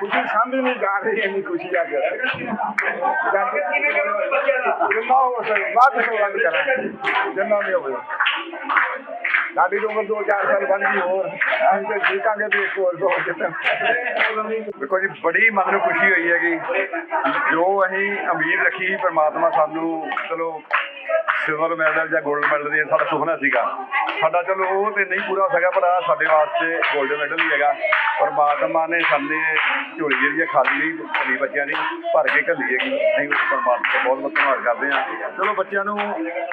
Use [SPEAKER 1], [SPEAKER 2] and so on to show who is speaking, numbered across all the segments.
[SPEAKER 1] खुशी समझ नहीं जा रही है खुशी जाकर जिन्ना हो सर बात जिन्ना नहीं हो ਸਾਡੀ ਤਾਂ ਉਮਰ ਦੋ ਚਾਰ ਸਾਲ ਬਣ ਗਈ, ਹੋਰ ਅਸੀਂ ਤੇ ਜੀਤਾਂਗੇ ਤੇ ਇੱਕ ਹੋਰ ਦੋ
[SPEAKER 2] ਦੇਖੋ ਜੀ, ਬੜੀ ਮਨ ਨੂੰ ਖੁਸ਼ੀ ਹੋਈ ਹੈਗੀ। ਜੋ ਅਸੀਂ ਉਮੀਦ ਰੱਖੀ ਪਰਮਾਤਮਾ ਸਾਨੂੰ, ਚਲੋ ਸਿਲਵਰ ਮੈਡਲ ਜਾਂ 골ਡ ਮੈਡਲ ਦੇ, ਸਾਡਾ ਸੁਪਨਾ ਸੀਗਾ। ਸਾਡਾ ਚਲੋ ਉਹ ਤੇ ਨਹੀਂ ਪੂਰਾ ਹੋ ਸਕਿਆ, ਪਰ ਆਹ ਸਾਡੇ ਵਾਸਤੇ 골ਡ ਮੈਡਲ ਹੀ ਹੈਗਾ। ਪਰਮਾਤਮਾ ਨੇ ਸਾਡੇ ਝੋਲੀ ਜਿਹੜੀ ਹੈ ਖਾਲੀ ਨਹੀਂ ਭਲੀ ਬੱਚਿਆਂ ਦੀ ਭਰ ਕੇ ਘੱਲੀ ਹੈਗੀ। ਅਸੀਂ ਉਸ ਪਰਮਾਤਮਾ ਦਾ ਬਹੁਤ ਬਹੁਤ ਧੰਨਵਾਦ ਕਰਦੇ ਹਾਂ। ਚਲੋ ਬੱਚਿਆਂ ਨੂੰ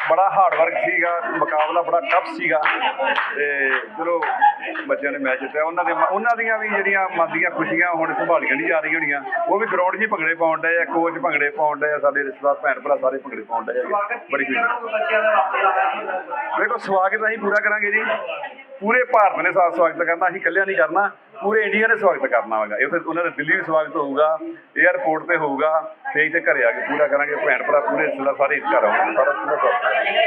[SPEAKER 2] ਬੜਾ ਹਾਰਡ ਵਰਕ ਸੀਗਾ, ਮੁਕਾਬਲਾ ਬੜਾ ਟਫ ਸੀਗਾ। ਤੇ ਚਲੋ ਬੱਚਿਆਂ ਨੇ ਮੈਚ ਜਿੱਤਿਆ। ਉਹਨਾਂ ਦੇ ਉਹਨਾਂ ਦੀਆਂ ਵੀ ਜਿਹੜੀਆਂ ਮਨ ਦੀਆਂ ਖੁਸ਼ੀਆਂ ਹੁਣ ਸੰਭਾਲੀਆਂ ਨਹੀਂ ਜਾ ਰਹੀਆਂ ਹੋਣੀਆਂ। ਉਹ ਵੀ ਗਰਾਊਂਡ 'ਚ ਹੀ ਭੰਗੜੇ ਪਾਉਣ ਡਏ ਆ ਕੋਚ ਭੰਗੜੇ ਪਾਉਣ ਡਏ ਆ, ਸਾਡੇ ਰਿਸ਼ਤੇਦਾਰ ਭੈਣ ਭਰਾ ਸਾਰੇ ਭੰਗੜੇ ਪਾਉਣ ਡਏ ਆ। ਬੜੀ ਖੁਸ਼ੀ। ਦੇਖੋ, ਸਵਾਗਤ ਅਸੀਂ ਪੂਰਾ ਕਰਾਂਗੇ ਜੀ। ਪੂਰੇ ਭਾਰਤ ਨੇ ਸਾਥ ਸਵਾਗਤ ਕਰਨਾ, ਅਸੀਂ ਇਕੱਲਿਆਂ ਨਹੀਂ ਕਰਨਾ, ਪੂਰੇ ਇੰਡੀਆ ਨੇ ਸਵਾਗਤ ਕਰਨਾ ਹੋਗਾ। ਇਹ ਉਹਨਾਂ ਦਾ ਦਿੱਲੀ ਵੀ ਸਵਾਗਤ ਹੋਊਗਾ 에ਅਰਪੋਰਟ ਤੇ ਹੋਊਗਾ, ਤੇ ਇੱਥੇ ਘਰੇ ਆ ਕੇ ਪੂਰਾ ਕਰਾਂਗੇ, ਭੈਣ ਭਰਾ ਪੂਰੇ ਰਿਸ਼ਤੇਦਾਰ ਸਾਰੇ ਇਸ ਘਰ ਆਉਣਗੇ, ਸਾਰਾ ਪੂਰਾ ਸਵਾਗਤ ਕਰਾਂਗੇ।